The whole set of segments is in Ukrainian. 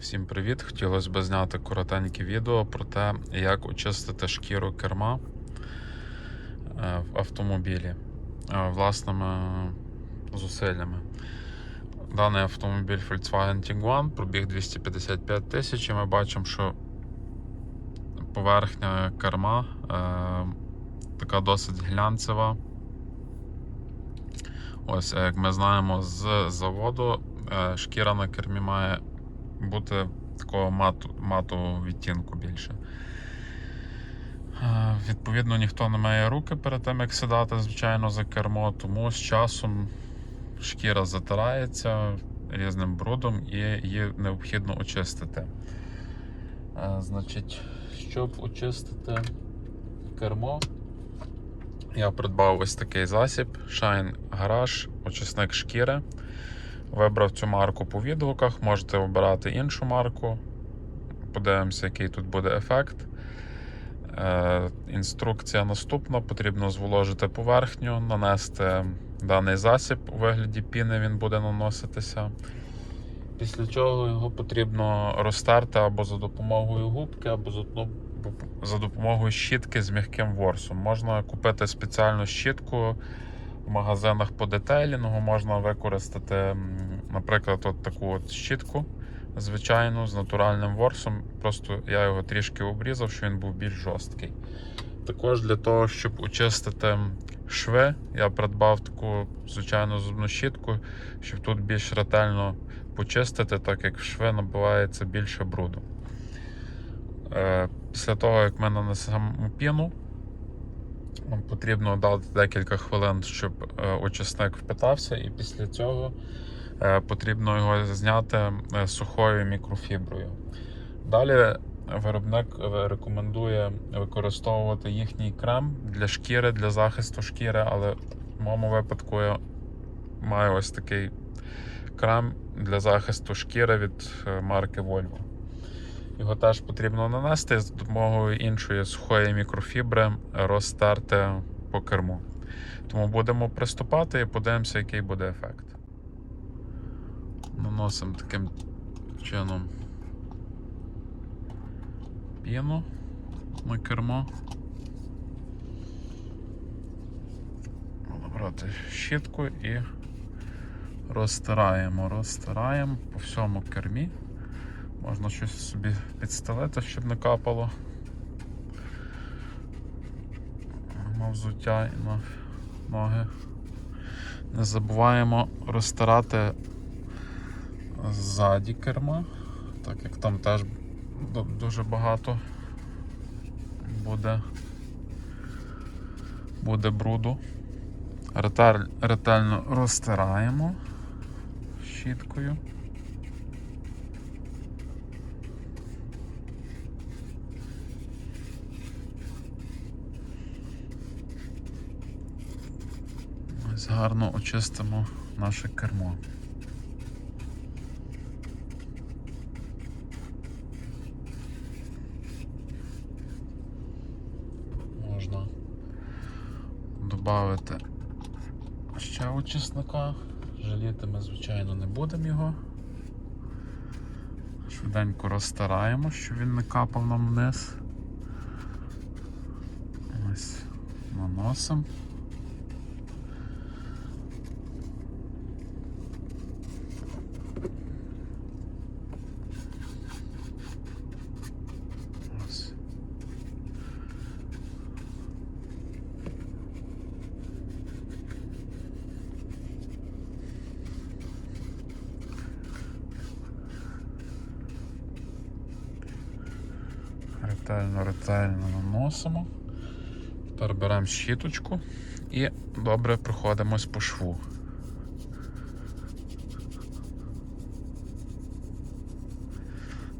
Всім привіт! Хотілося б зняти коротеньке відео про те, як очистити шкіру керма е, в автомобілі е, власними зусиллями. Даний автомобіль Volkswagen Tiguan пробіг 255 тисяч і ми бачимо, що поверхня керма е, така досить глянцева. Ось, як ми знаємо з заводу, шкіра на кермі має бути такого мату, матового відтінку більше. Відповідно, ніхто не має руки перед тим, як сідати, звичайно, за кермо, тому з часом шкіра затирається різним брудом і її необхідно очистити. Значить, щоб очистити кермо, я придбав ось такий засіб Shine Garage, очисник шкіри. Вибрав цю марку по відгуках, можете обирати іншу марку. Подивимося, який тут буде ефект. Е, інструкція наступна: потрібно зволожити поверхню, нанести даний засіб у вигляді піни, він буде наноситися. Після чого його потрібно розтерти або за допомогою губки, або за, допомогою щітки з м'яким ворсом. Можна купити спеціальну щітку в магазинах по детейлінгу можна використати, наприклад, от таку от щітку звичайну з натуральним ворсом. Просто я його трішки обрізав, щоб він був більш жорсткий. Також для того, щоб очистити шви, я придбав таку звичайну зубну щітку, щоб тут більш ретельно почистити, так як в шви набивається більше бруду. Е, Після того, як ми нанесемо піну, потрібно дати декілька хвилин, щоб е, очисник впитався, і після цього е, потрібно його зняти е, сухою мікрофіброю. Далі виробник рекомендує використовувати їхній крем для шкіри, для захисту шкіри, але в моєму випадку я маю ось такий крем для захисту шкіри від марки Volvo. Його теж потрібно нанести з допомогою іншої сухої мікрофібри розтерти по керму. Тому будемо приступати і подивимося, який буде ефект. Наносимо таким чином піну на кермо. Брати щітку і розтираємо, розтираємо по всьому кермі. Можна щось собі підстелити, щоб не капало. На взуття і на ноги. Не забуваємо розтирати ззаді керма, так як там теж дуже багато буде, буде бруду. Ретель, ретельно розтираємо щіткою. Гарно очистимо наше кермо. Можна додати ще очисника. Жаліти ми, звичайно, не будемо його. Швиденько розтираємо, щоб він не капав нам вниз. Ось наносимо. Ось. Ретельно, ретельно наносимо. Тепер беремо щіточку і добре проходимось по шву.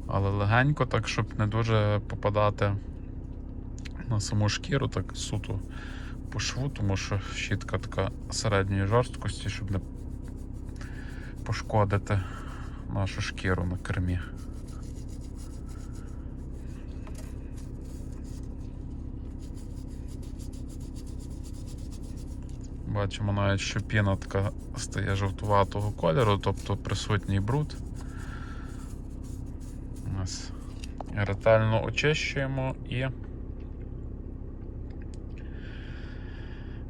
Але легенько, так, щоб не дуже попадати на саму шкіру, так суто по шву, тому що щітка така середньої жорсткості, щоб не пошкодити нашу шкіру на кермі. Бачимо навіть, що піна стає жовтуватого кольору, тобто присутній бруд. ретельно очищуємо і.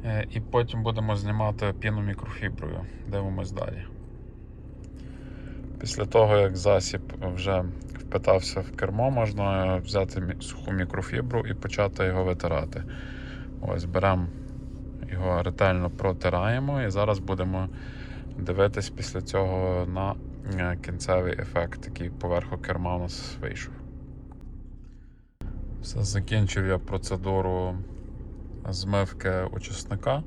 Е, І потім будемо знімати піну мікрофіброю. Дивимось далі. Після того, як засіб вже впитався в кермо, можна взяти суху мікрофібру і почати його витирати. Ось беремо його ретельно протираємо і зараз будемо дивитись після цього на е, кінцевий ефект, який поверху керма у нас вийшов. Все, закінчив я процедуру змивки очисника,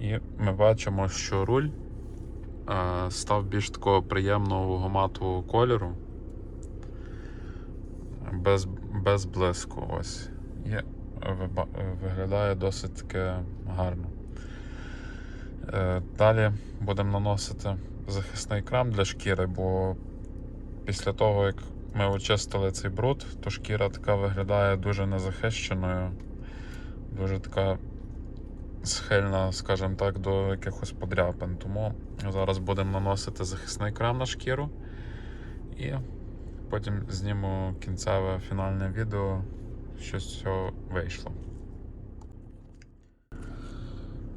і ми бачимо, що руль е, став більш такого приємного гуматового кольору. Без, без блиску. Ось. Виглядає досить гарно. Е, Далі будемо наносити захисний крем для шкіри, бо після того, як ми очистили цей бруд, то шкіра така виглядає дуже незахищеною, дуже така схильна, скажімо так, до якихось подряпин. Тому зараз будемо наносити захисний крем на шкіру і потім зніму кінцеве фінальне відео, що з цього вийшло.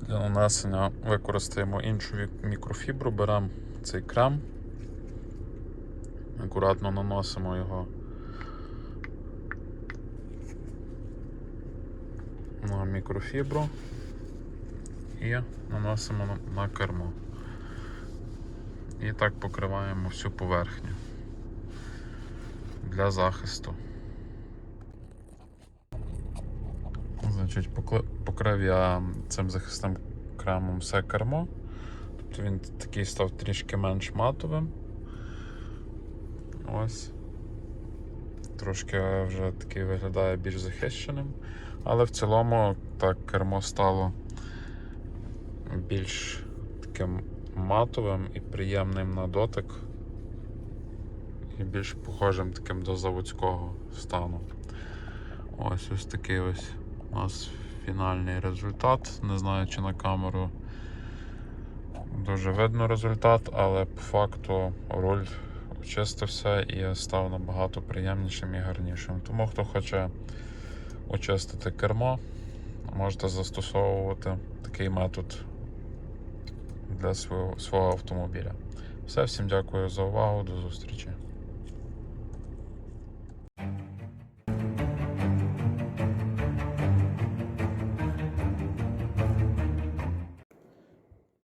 Для нанесення використаємо іншу мікрофібру, беремо цей крем, акуратно наносимо його на мікрофібру і наносимо на- на кермо. І так покриваємо всю поверхню для захисту. Значить, покли- покрив я цим захисним кремом все кермо. Тобто він такий став трішки менш матовим. Ось. Трошки вже такий виглядає більш захищеним. Але в цілому так кермо стало більш таким матовим і приємним на дотик. І більш похожим таким до заводського стану. Ось ось такий ось у нас фінальний результат. Не знаю, чи на камеру дуже видно результат, але по факту руль очистився і став набагато приємнішим і гарнішим. Тому хто хоче очистити кермо, можете застосовувати такий метод для свого, свого автомобіля. Все, всім дякую за увагу, до зустрічі.